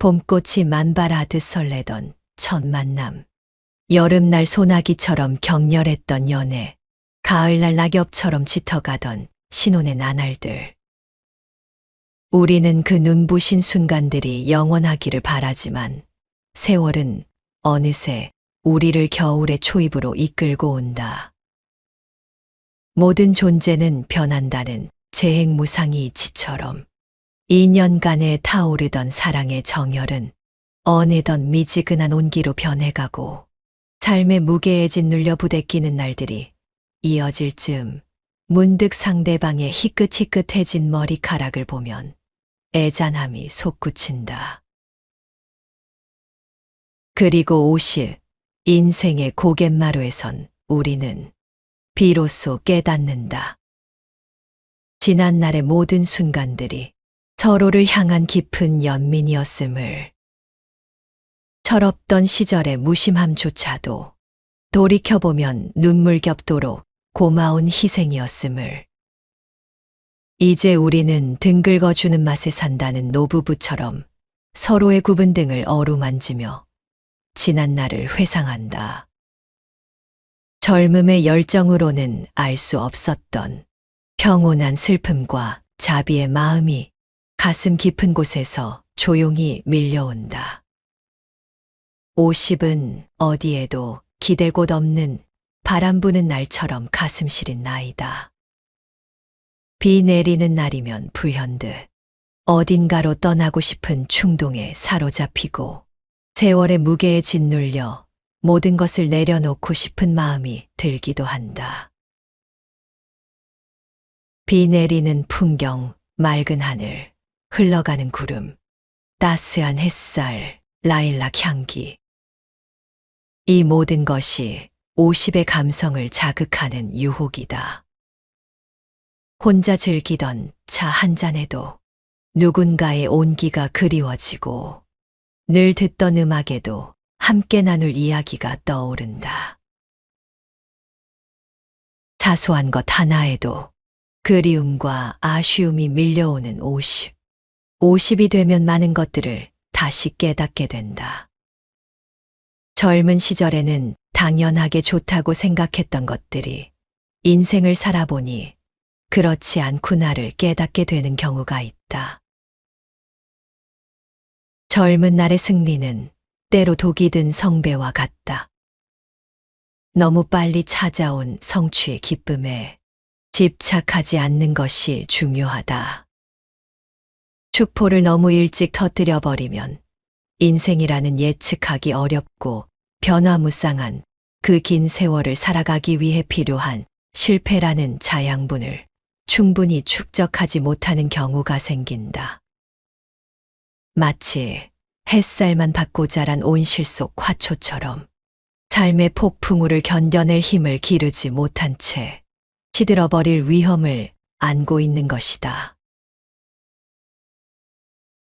봄꽃이 만발하듯 설레던 첫 만남. 여름날 소나기처럼 격렬했던 연애. 가을날 낙엽처럼 짙어가던 신혼의 나날들. 우리는 그 눈부신 순간들이 영원하기를 바라지만 세월은 어느새 우리를 겨울의 초입으로 이끌고 온다. 모든 존재는 변한다는 재행무상의 이치처럼 2년간의 타오르던 사랑의 정열은 어느덧 미지근한 온기로 변해가고 삶의 무게에 짓눌려 부대끼는 날들이 이어질 즈음 문득 상대방의 희끗희끗해진 머리카락을 보면 애잔함이 솟구친다. 그리고 50, 인생의 고갯마루에선 우리는 비로소 깨닫는다. 지난날의 모든 순간들이 서로를 향한 깊은 연민이었음을. 철없던 시절의 무심함조차도 돌이켜보면 눈물겹도록 고마운 희생이었음을. 이제 우리는 등 긁어주는 맛에 산다는 노부부처럼 서로의 굽은 등을 어루만지며 지난 날을 회상한다. 젊음의 열정으로는 알 수 없었던 평온한 슬픔과 자비의 마음이 가슴 깊은 곳에서 조용히 밀려온다. 50은 어디에도 기댈 곳 없는 바람 부는 날처럼 가슴 시린 나이다. 비 내리는 날이면 불현듯 어딘가로 떠나고 싶은 충동에 사로잡히고 세월의 무게에 짓눌려 모든 것을 내려놓고 싶은 마음이 들기도 한다. 비 내리는 풍경, 맑은 하늘, 흘러가는 구름, 따스한 햇살, 라일락 향기. 이 모든 것이 50의 감성을 자극하는 유혹이다. 혼자 즐기던 차 한 잔에도 누군가의 온기가 그리워지고 늘 듣던 음악에도 함께 나눌 이야기가 떠오른다. 사소한 것 하나에도 그리움과 아쉬움이 밀려오는 50. 50이 되면 많은 것들을 다시 깨닫게 된다. 젊은 시절에는 당연하게 좋다고 생각했던 것들이 인생을 살아보니 그렇지 않구나를 깨닫게 되는 경우가 있다. 젊은 날의 승리는 때로 독이 든 성배와 같다. 너무 빨리 찾아온 성취의 기쁨에 집착하지 않는 것이 중요하다. 축포를 너무 일찍 터뜨려 버리면 인생이라는 예측하기 어렵고 변화무쌍한 그 긴 세월을 살아가기 위해 필요한 실패라는 자양분을 충분히 축적하지 못하는 경우가 생긴다. 마치 햇살만 받고 자란 온실 속 화초처럼 삶의 폭풍우를 견뎌낼 힘을 기르지 못한 채 시들어버릴 위험을 안고 있는 것이다.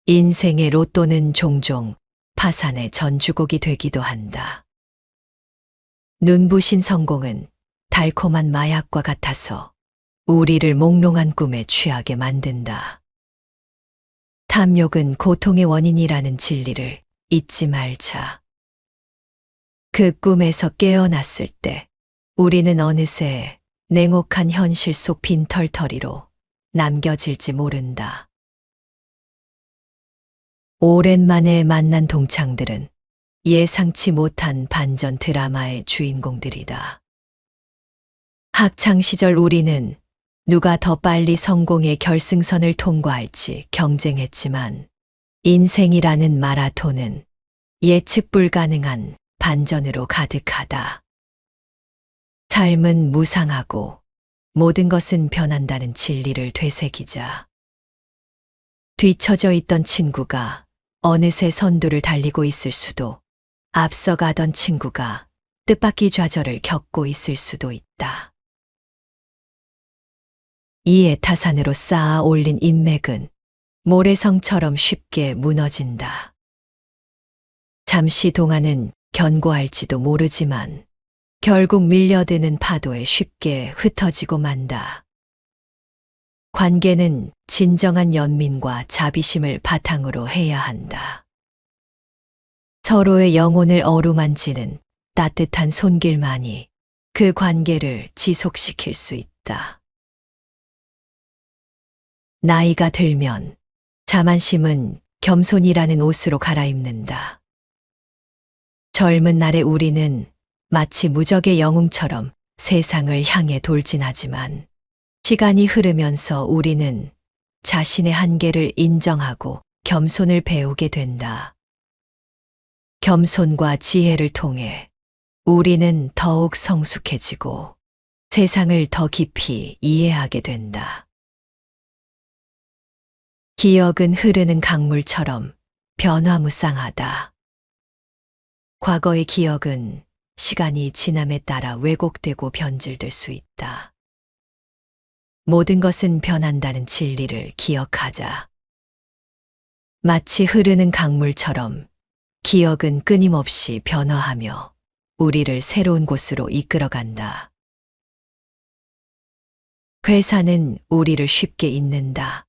인생의 로또는 종종 파산의 전주곡이 되기도 한다. 눈부신 성공은 달콤한 마약과 같아서 우리를 몽롱한 꿈에 취하게 만든다. 탐욕은 고통의 원인이라는 진리를 잊지 말자. 그 꿈에서 깨어났을 때 우리는 어느새 냉혹한 현실 속 빈털터리로 남겨질지 모른다. 오랜만에 만난 동창들은 예상치 못한 반전 드라마의 주인공들이다. 학창 시절 우리는 누가 더 빨리 성공의 결승선을 통과할지 경쟁했지만 인생이라는 마라톤은 예측 불가능한 반전으로 가득하다. 삶은 무상하고 모든 것은 변한다는 진리를 되새기자. 뒤처져 있던 친구가 어느새 선두를 달리고 있을 수도, 앞서가던 친구가 뜻밖의 좌절을 겪고 있을 수도 있다. 이 애타산으로 쌓아 올린 인맥은 모래성처럼 쉽게 무너진다. 잠시 동안은 견고할지도 모르지만 결국 밀려드는 파도에 쉽게 흩어지고 만다. 관계는 진정한 연민과 자비심을 바탕으로 해야 한다. 서로의 영혼을 어루만지는 따뜻한 손길만이 그 관계를 지속시킬 수 있다. 나이가 들면 자만심은 겸손이라는 옷으로 갈아입는다. 젊은 날의 우리는 마치 무적의 영웅처럼 세상을 향해 돌진하지만 시간이 흐르면서 우리는 자신의 한계를 인정하고 겸손을 배우게 된다. 겸손과 지혜를 통해 우리는 더욱 성숙해지고 세상을 더 깊이 이해하게 된다. 기억은 흐르는 강물처럼 변화무쌍하다. 과거의 기억은 시간이 지남에 따라 왜곡되고 변질될 수 있다. 모든 것은 변한다는 진리를 기억하자. 마치 흐르는 강물처럼 기억은 끊임없이 변화하며 우리를 새로운 곳으로 이끌어간다. 회사는 우리를 쉽게 잊는다.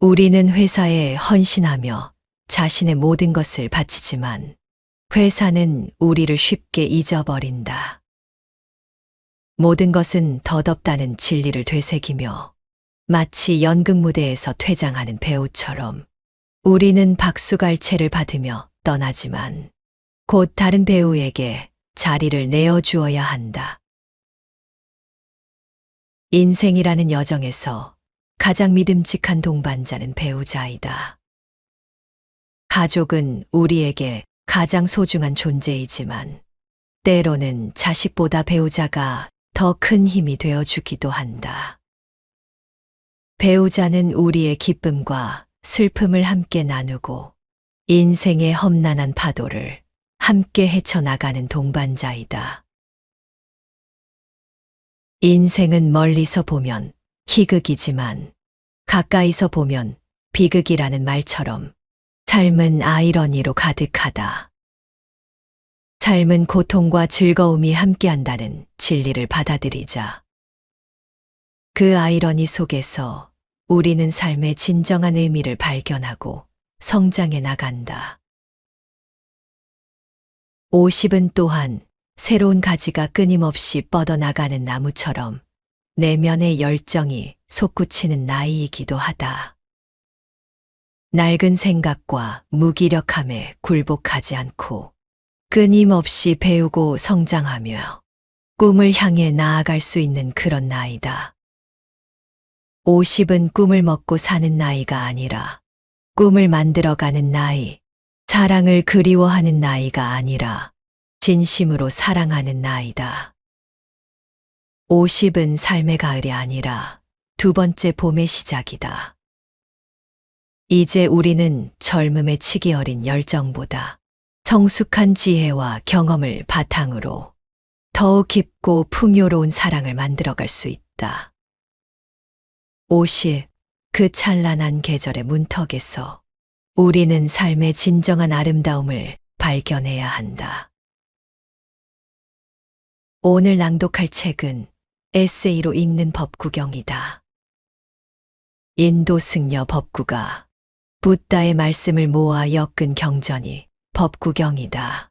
우리는 회사에 헌신하며 자신의 모든 것을 바치지만 회사는 우리를 쉽게 잊어버린다. 모든 것은 덧없다는 진리를 되새기며 마치 연극 무대에서 퇴장하는 배우처럼 우리는 박수갈채를 받으며 떠나지만 곧 다른 배우에게 자리를 내어주어야 한다. 인생이라는 여정에서 가장 믿음직한 동반자는 배우자이다. 가족은 우리에게 가장 소중한 존재이지만 때로는 자식보다 배우자가 더 큰 힘이 되어 주기도 한다. 배우자는 우리의 기쁨과 슬픔을 함께 나누고 인생의 험난한 파도를 함께 헤쳐나가는 동반자이다. 인생은 멀리서 보면 희극이지만 가까이서 보면 비극이라는 말처럼 삶은 아이러니로 가득하다. 삶은 고통과 즐거움이 함께한다는 진리를 받아들이자. 그 아이러니 속에서 우리는 삶의 진정한 의미를 발견하고 성장해 나간다. 50은 또한 새로운 가지가 끊임없이 뻗어나가는 나무처럼 내면의 열정이 솟구치는 나이이기도 하다. 낡은 생각과 무기력함에 굴복하지 않고 끊임없이 배우고 성장하며 꿈을 향해 나아갈 수 있는 그런 나이다. 50은 꿈을 먹고 사는 나이가 아니라 꿈을 만들어가는 나이, 사랑을 그리워하는 나이가 아니라 진심으로 사랑하는 나이다. 50은 삶의 가을이 아니라 두 번째 봄의 시작이다. 이제 우리는 젊음의 치기 어린 열정보다 성숙한 지혜와 경험을 바탕으로 더욱 깊고 풍요로운 사랑을 만들어갈 수 있다. 50. 그 찬란한 계절의 문턱에서 우리는 삶의 진정한 아름다움을 발견해야 한다. 오늘 낭독할 책은 에세이로 읽는 법구경이다. 인도 승려 법구가 붓다의 말씀을 모아 엮은 경전이 법구경이다.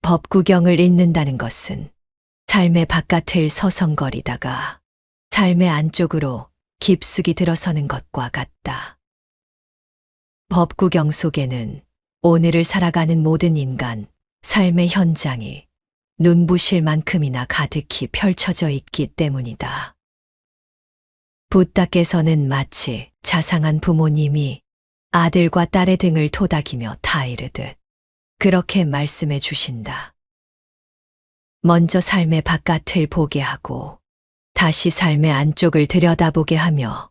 법구경을 읽는다는 것은 삶의 바깥을 서성거리다가 삶의 안쪽으로 깊숙이 들어서는 것과 같다. 법구경 속에는 오늘을 살아가는 모든 인간, 삶의 현장이 눈부실 만큼이나 가득히 펼쳐져 있기 때문이다. 부다께서는 마치 자상한 부모님이 아들과 딸의 등을 토닥이며 타이르듯 그렇게 말씀해 주신다. 먼저 삶의 바깥을 보게 하고 다시 삶의 안쪽을 들여다보게 하며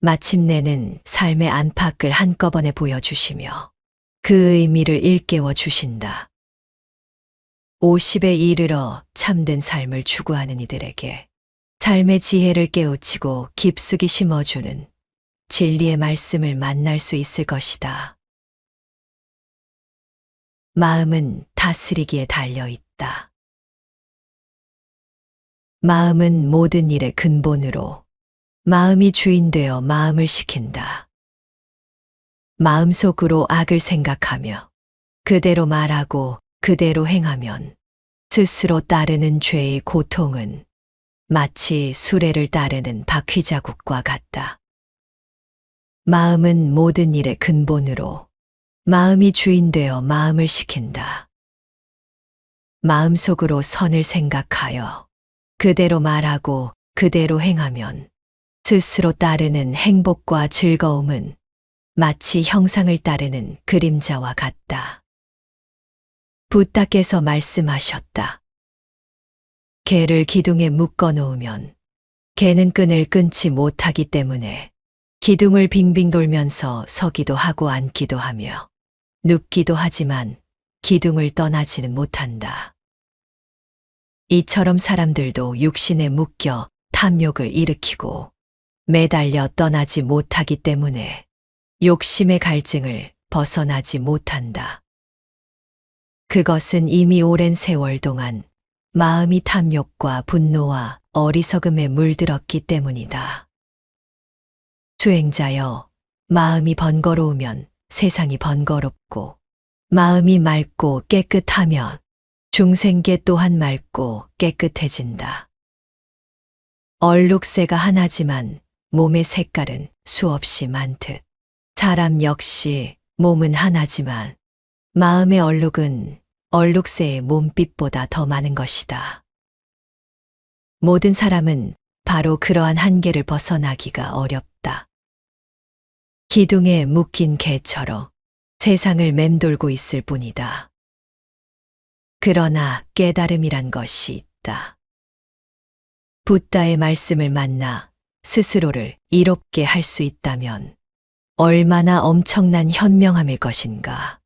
마침내는 삶의 안팎을 한꺼번에 보여주시며 그 의미를 일깨워 주신다. 50에 이르러 참된 삶을 추구하는 이들에게 삶의 지혜를 깨우치고 깊숙이 심어주는 진리의 말씀을 만날 수 있을 것이다. 마음은 다스리기에 달려 있다. 마음은 모든 일의 근본으로 마음이 주인되어 마음을 시킨다. 마음속으로 악을 생각하며 그대로 말하고 그대로 행하면 스스로 따르는 죄의 고통은 마치 수레를 따르는 바퀴 자국과 같다. 마음은 모든 일의 근본으로 마음이 주인되어 마음을 시킨다. 마음속으로 선을 생각하여 그대로 말하고 그대로 행하면 스스로 따르는 행복과 즐거움은 마치 형상을 따르는 그림자와 같다. 부따께서 말씀하셨다. 개를 기둥에 묶어 놓으면 개는 끈을 끊지 못하기 때문에 기둥을 빙빙 돌면서 서기도 하고 앉기도 하며 눕기도 하지만 기둥을 떠나지는 못한다. 이처럼 사람들도 육신에 묶여 탐욕을 일으키고 매달려 떠나지 못하기 때문에 욕심의 갈증을 벗어나지 못한다. 그것은 이미 오랜 세월 동안 마음이 탐욕과 분노와 어리석음에 물들었기 때문이다. 수행자여, 마음이 번거로우면 세상이 번거롭고, 마음이 맑고 깨끗하면 중생계 또한 맑고 깨끗해진다. 얼룩새가 하나지만 몸의 색깔은 수없이 많듯, 사람 역시 몸은 하나지만 마음의 얼룩은 얼룩새의 몸빛보다 더 많은 것이다. 모든 사람은 바로 그러한 한계를 벗어나기가 어렵다. 기둥에 묶인 개처럼 세상을 맴돌고 있을 뿐이다. 그러나 깨달음이란 것이 있다. 붓다의 말씀을 만나 스스로를 이롭게 할 수 있다면 얼마나 엄청난 현명함일 것인가.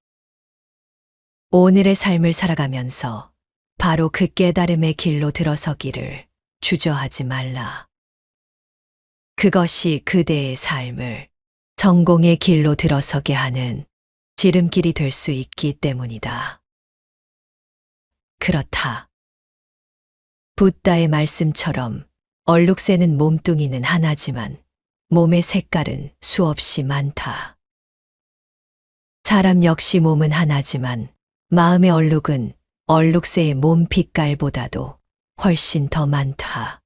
오늘의 삶을 살아가면서 바로 그 깨달음의 길로 들어서기를 주저하지 말라. 그것이 그대의 삶을 성공의 길로 들어서게 하는 지름길이 될 수 있기 때문이다. 그렇다. 붓다의 말씀처럼 얼룩새는 몸뚱이는 하나지만 몸의 색깔은 수없이 많다. 사람 역시 몸은 하나지만 마음의 얼룩은 얼룩새의 몸 빛깔보다도 훨씬 더 많다.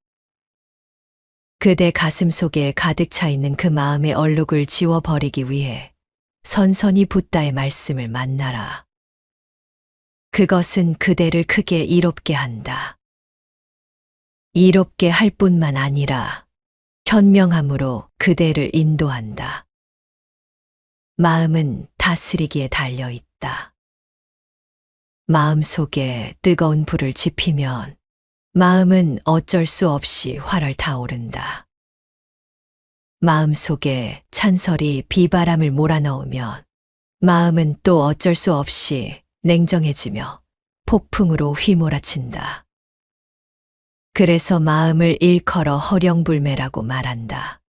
그대 가슴 속에 가득 차 있는 그 마음의 얼룩을 지워버리기 위해 선선히 붓다의 말씀을 만나라. 그것은 그대를 크게 이롭게 한다. 이롭게 할 뿐만 아니라 현명함으로 그대를 인도한다. 마음은 다스리기에 달려 있다. 마음 속에 뜨거운 불을 지피면 마음은 어쩔 수 없이 활을 타오른다. 마음 속에 찬설이 비바람을 몰아넣으면 마음은 또 어쩔 수 없이 냉정해지며 폭풍으로 휘몰아친다. 그래서 마음을 일컬어 허령불매라고 말한다.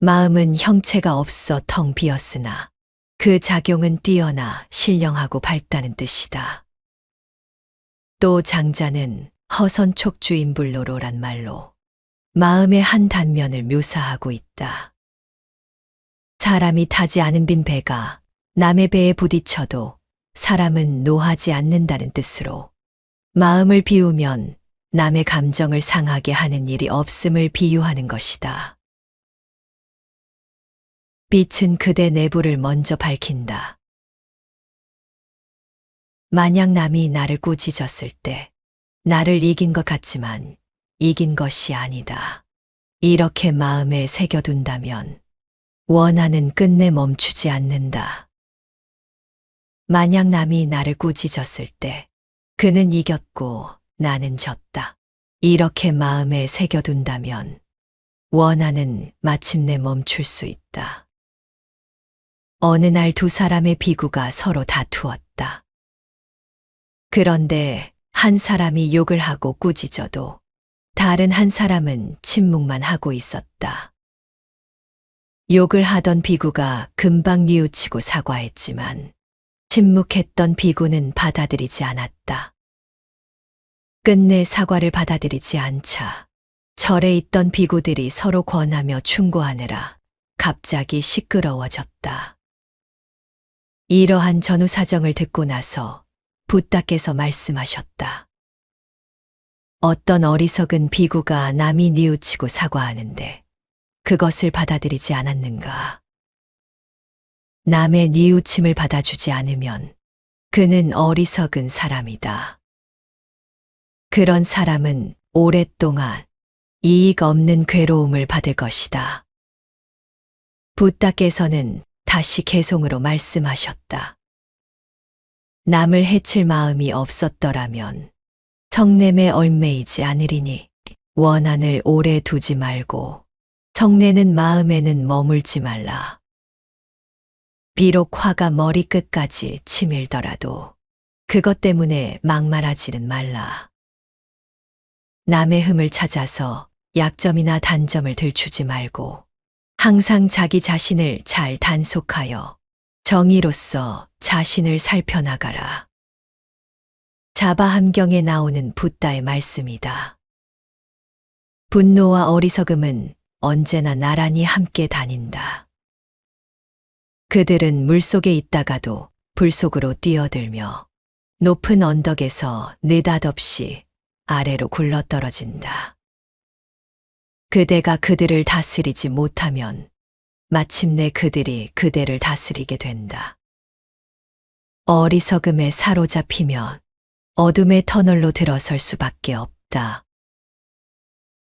마음은 형체가 없어 텅 비었으나 그 작용은 뛰어나 신령하고 밝다는 뜻이다. 또 장자는 허선 촉주인불로로란 말로 마음의 한 단면을 묘사하고 있다. 사람이 타지 않은 빈 배가 남의 배에 부딪혀도 사람은 노하지 않는다는 뜻으로 마음을 비우면 남의 감정을 상하게 하는 일이 없음을 비유하는 것이다. 빛은 그대 내부를 먼저 밝힌다. 만약 남이 나를 꾸짖었을 때 나를 이긴 것 같지만 이긴 것이 아니다. 이렇게 마음에 새겨둔다면 원하는 끝내 멈추지 않는다. 만약 남이 나를 꾸짖었을 때 그는 이겼고 나는 졌다. 이렇게 마음에 새겨둔다면 원하는 마침내 멈출 수 있다. 어느 날 두 사람의 비구가 서로 다투었다. 그런데 한 사람이 욕을 하고 꾸짖어도 다른 한 사람은 침묵만 하고 있었다. 욕을 하던 비구가 금방 뉘우치고 사과했지만 침묵했던 비구는 받아들이지 않았다. 끝내 사과를 받아들이지 않자 절에 있던 비구들이 서로 권하며 충고하느라 갑자기 시끄러워졌다. 이러한 전후 사정을 듣고 나서 붓다께서 말씀하셨다. 어떤 어리석은 비구가 남이 뉘우치고 사과하는데 그것을 받아들이지 않았는가? 남의 뉘우침을 받아주지 않으면 그는 어리석은 사람이다. 그런 사람은 오랫동안 이익 없는 괴로움을 받을 것이다. 붓다께서는 다시 개송으로 말씀하셨다. 남을 해칠 마음이 없었더라면 성냄에 얼매이지 않으리니 원한을 오래 두지 말고 성내는 마음에는 머물지 말라. 비록 화가 머리끝까지 치밀더라도 그것 때문에 막말하지는 말라. 남의 흠을 찾아서 약점이나 단점을 들추지 말고 항상 자기 자신을 잘 단속하여 정의로서 자신을 살펴나가라. 자바 함경에 나오는 붓다의 말씀이다. 분노와 어리석음은 언제나 나란히 함께 다닌다. 그들은 물속에 있다가도 불속으로 뛰어들며 높은 언덕에서 느닷없이 아래로 굴러떨어진다. 그대가 그들을 다스리지 못하면 마침내 그들이 그대를 다스리게 된다. 어리석음에 사로잡히면 어둠의 터널로 들어설 수밖에 없다.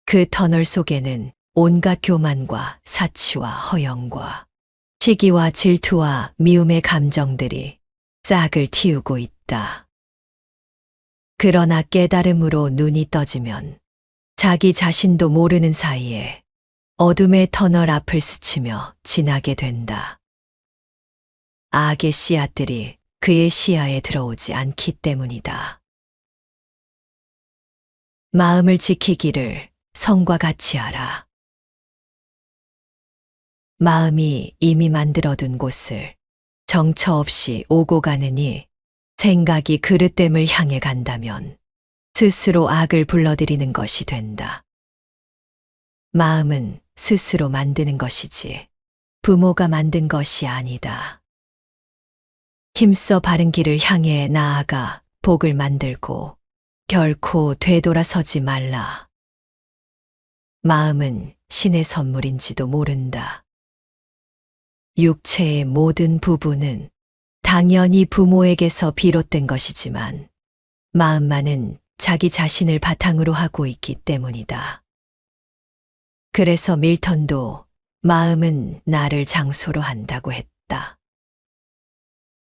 그 터널 속에는 온갖 교만과 사치와 허영과 시기와 질투와 미움의 감정들이 싹을 틔우고 있다. 그러나 깨달음으로 눈이 떠지면 자기 자신도 모르는 사이에 어둠의 터널 앞을 스치며 지나게 된다. 악의 씨앗들이 그의 시야에 들어오지 않기 때문이다. 마음을 지키기를 성과 같이 하라. 마음이 이미 만들어둔 곳을 정처 없이 오고 가느니 생각이 그릇됨을 향해 간다면 스스로 악을 불러들이는 것이 된다. 마음은 스스로 만드는 것이지 부모가 만든 것이 아니다. 힘써 바른 길을 향해 나아가 복을 만들고 결코 되돌아서지 말라. 마음은 신의 선물인지도 모른다. 육체의 모든 부분은 당연히 부모에게서 비롯된 것이지만 마음만은 자기 자신을 바탕으로 하고 있기 때문이다. 그래서 밀턴도 마음은 나를 장소로 한다고 했다.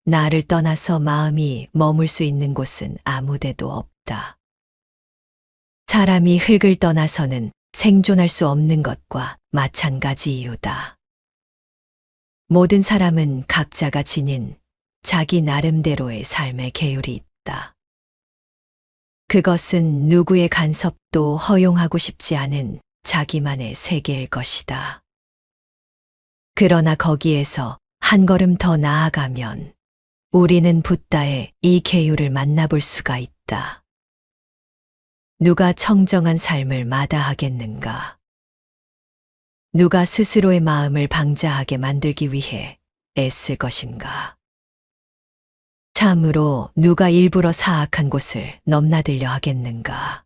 나를 떠나서 마음이 머물 수 있는 곳은 아무데도 없다. 사람이 흙을 떠나서는 생존할 수 없는 것과 마찬가지 이유다. 모든 사람은 각자가 지닌 자기 나름대로의 삶의 계율이 있다. 그것은 누구의 간섭도 허용하고 싶지 않은 자기만의 세계일 것이다. 그러나 거기에서 한 걸음 더 나아가면 우리는 붓다의 이 계율을 만나볼 수가 있다. 누가 청정한 삶을 마다하겠는가? 누가 스스로의 마음을 방자하게 만들기 위해 애쓸 것인가? 참으로 누가 일부러 사악한 곳을 넘나들려 하겠는가?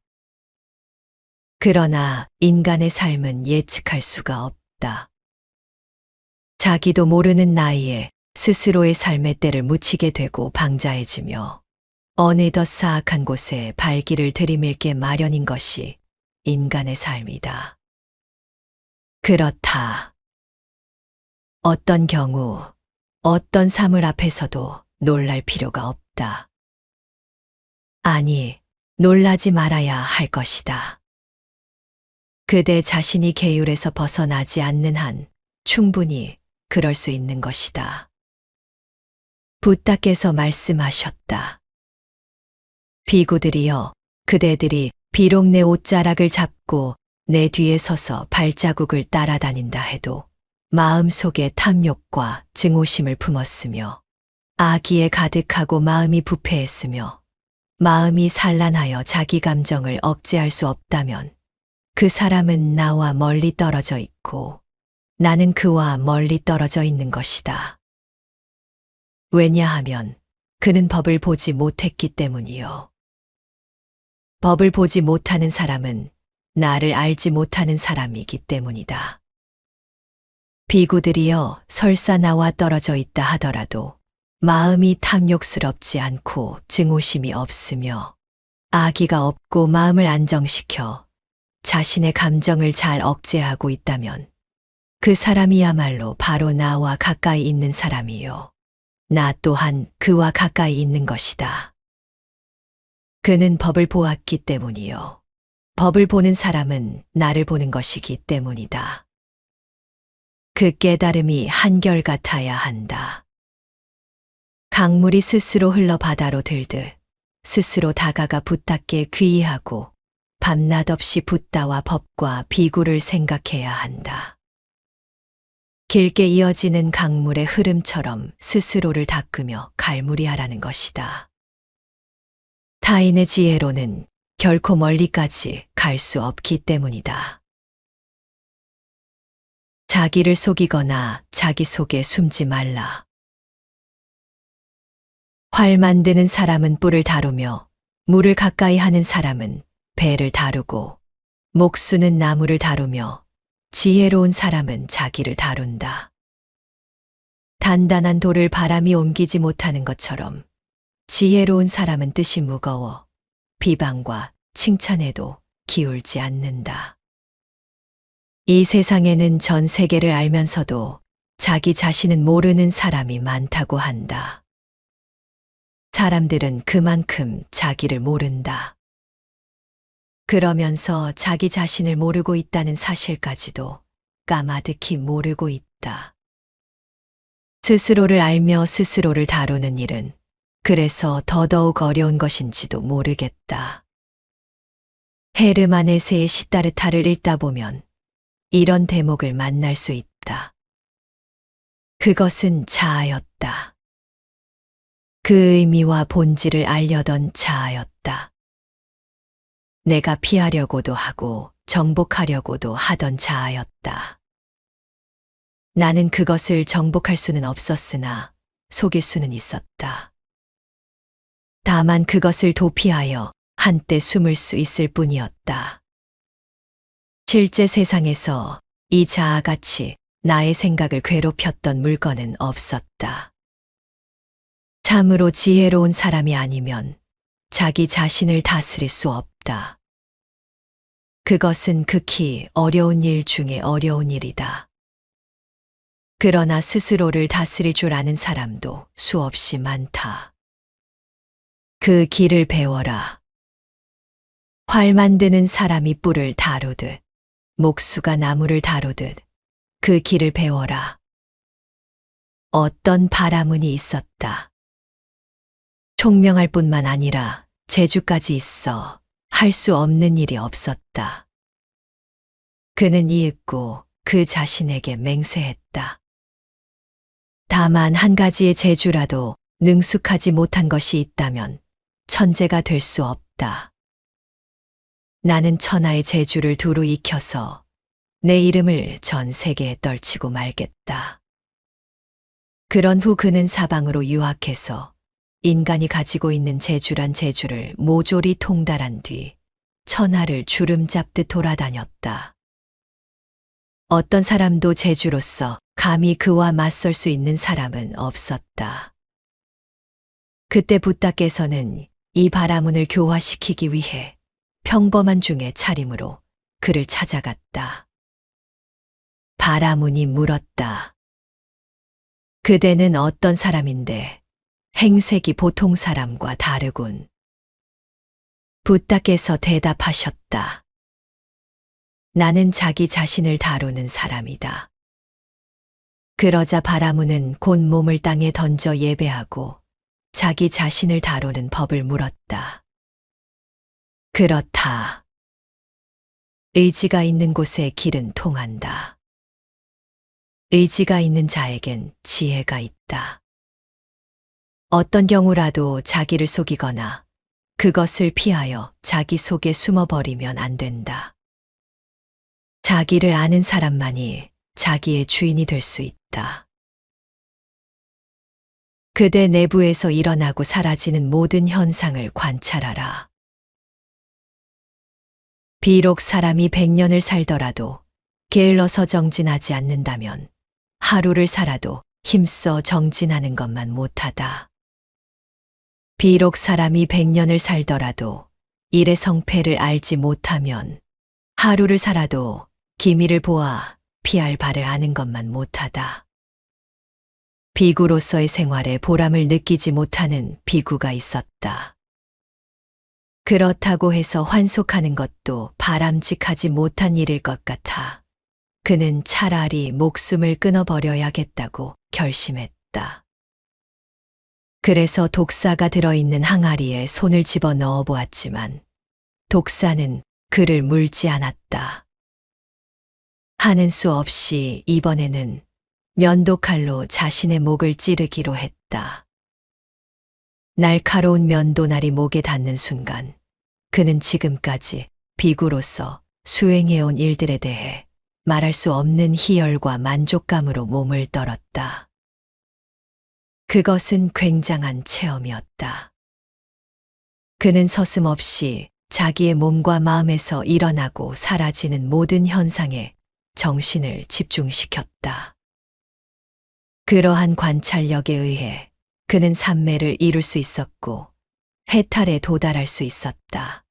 그러나 인간의 삶은 예측할 수가 없다. 자기도 모르는 나이에 스스로의 삶의 때를 묻히게 되고 방자해지며 어느덧 사악한 곳에 발길을 들이밀게 마련인 것이 인간의 삶이다. 그렇다. 어떤 경우, 어떤 사물 앞에서도 놀랄 필요가 없다. 아니, 놀라지 말아야 할 것이다. 그대 자신이 계율에서 벗어나지 않는 한 충분히 그럴 수 있는 것이다. 붓다께서 말씀하셨다. 비구들이여, 그대들이 비록 내 옷자락을 잡고 내 뒤에 서서 발자국을 따라다닌다 해도 마음속에 탐욕과 증오심을 품었으며 아기에 가득하고 마음이 부패했으며 마음이 산란하여 자기 감정을 억제할 수 없다면 그 사람은 나와 멀리 떨어져 있고 나는 그와 멀리 떨어져 있는 것이다. 왜냐하면 그는 법을 보지 못했기 때문이요. 법을 보지 못하는 사람은 나를 알지 못하는 사람이기 때문이다. 비구들이여 설사 나와 떨어져 있다 하더라도 마음이 탐욕스럽지 않고 증오심이 없으며 아기가 없고 마음을 안정시켜 자신의 감정을 잘 억제하고 있다면 그 사람이야말로 바로 나와 가까이 있는 사람이요. 나 또한 그와 가까이 있는 것이다. 그는 법을 보았기 때문이요. 법을 보는 사람은 나를 보는 것이기 때문이다. 그 깨달음이 한결같아야 한다. 강물이 스스로 흘러 바다로 들듯 스스로 다가가 붓닿게 귀의하고 밤낮 없이 붓다와 법과 비구를 생각해야 한다. 길게 이어지는 강물의 흐름처럼 스스로를 닦으며 갈무리하라는 것이다. 타인의 지혜로는 결코 멀리까지 갈 수 없기 때문이다. 자기를 속이거나 자기 속에 숨지 말라. 활 만드는 사람은 뿔을 다루며 물을 가까이 하는 사람은 배를 다루고 목수는 나무를 다루며 지혜로운 사람은 자기를 다룬다. 단단한 돌을 바람이 옮기지 못하는 것처럼 지혜로운 사람은 뜻이 무거워 비방과 칭찬에도 기울지 않는다. 이 세상에는 전 세계를 알면서도 자기 자신은 모르는 사람이 많다고 한다. 사람들은 그만큼 자기를 모른다. 그러면서 자기 자신을 모르고 있다는 사실까지도 까마득히 모르고 있다. 스스로를 알며 스스로를 다루는 일은 그래서 더더욱 어려운 것인지도 모르겠다. 헤르마네세의 시타르타를 읽다 보면 이런 대목을 만날 수 있다. 그것은 자아였다. 그 의미와 본질을 알려던 자아였다. 내가 피하려고도 하고 정복하려고도 하던 자아였다. 나는 그것을 정복할 수는 없었으나 속일 수는 있었다. 다만 그것을 도피하여 한때 숨을 수 있을 뿐이었다. 실제 세상에서 이 자아같이 나의 생각을 괴롭혔던 물건은 없었다. 참으로 지혜로운 사람이 아니면 자기 자신을 다스릴 수 없다. 그것은 극히 어려운 일 중에 어려운 일이다. 그러나 스스로를 다스릴 줄 아는 사람도 수없이 많다. 그 길을 배워라. 활 만드는 사람이 뿔을 다루듯, 목수가 나무를 다루듯 그 길을 배워라. 어떤 바라문이 있었다. 총명할 뿐만 아니라 재주까지 있어 할 수 없는 일이 없었다. 그는 이윽고 그 자신에게 맹세했다. 다만 한 가지의 재주라도 능숙하지 못한 것이 있다면 천재가 될 수 없다. 나는 천하의 재주를 두루 익혀서 내 이름을 전 세계에 떨치고 말겠다. 그런 후 그는 사방으로 유학해서 인간이 가지고 있는 재주란 재주를 모조리 통달한 뒤 천하를 주름 잡듯 돌아다녔다. 어떤 사람도 재주로서 감히 그와 맞설 수 있는 사람은 없었다. 그때 부다께서는 이 바라문을 교화시키기 위해 평범한 중의 차림으로 그를 찾아갔다. 바라문이 물었다. 그대는 어떤 사람인데 행색이 보통 사람과 다르군. 부다께서 대답하셨다. 나는 자기 자신을 다루는 사람이다. 그러자 바라문은 곧 몸을 땅에 던져 예배하고 자기 자신을 다루는 법을 물었다. 그렇다. 의지가 있는 곳에 길은 통한다. 의지가 있는 자에겐 지혜가 있다. 어떤 경우라도 자기를 속이거나 그것을 피하여 자기 속에 숨어버리면 안 된다. 자기를 아는 사람만이 자기의 주인이 될 수 있다. 그대 내부에서 일어나고 사라지는 모든 현상을 관찰하라. 비록 사람이 백년을 살더라도 게을러서 정진하지 않는다면 하루를 살아도 힘써 정진하는 것만 못하다. 비록 사람이 백년을 살더라도 일의 성패를 알지 못하면 하루를 살아도 기미를 보아 피할 바를 아는 것만 못하다. 비구로서의 생활에 보람을 느끼지 못하는 비구가 있었다. 그렇다고 해서 환속하는 것도 바람직하지 못한 일일 것 같아. 그는 차라리 목숨을 끊어버려야겠다고 결심했다. 그래서 독사가 들어있는 항아리에 손을 집어 넣어 보았지만 독사는 그를 물지 않았다. 하는 수 없이 이번에는 면도칼로 자신의 목을 찌르기로 했다. 날카로운 면도날이 목에 닿는 순간 그는 지금까지 비구로서 수행해온 일들에 대해 말할 수 없는 희열과 만족감으로 몸을 떨었다. 그것은 굉장한 체험이었다. 그는 서슴없이 자기의 몸과 마음에서 일어나고 사라지는 모든 현상에 정신을 집중시켰다. 그러한 관찰력에 의해 그는 삼매를 이룰 수 있었고 해탈에 도달할 수 있었다.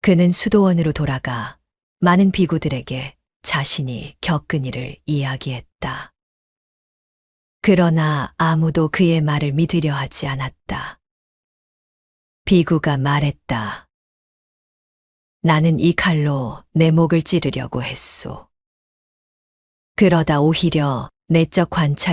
그는 수도원으로 돌아가 많은 비구들에게 자신이 겪은 일을 이야기했다. 그러나 아무도 그의 말을 믿으려 하지 않았다. 비구가 말했다. 나는 이 칼로 내 목을 찌르려고 했소. 그러다 오히려 내적 관찰에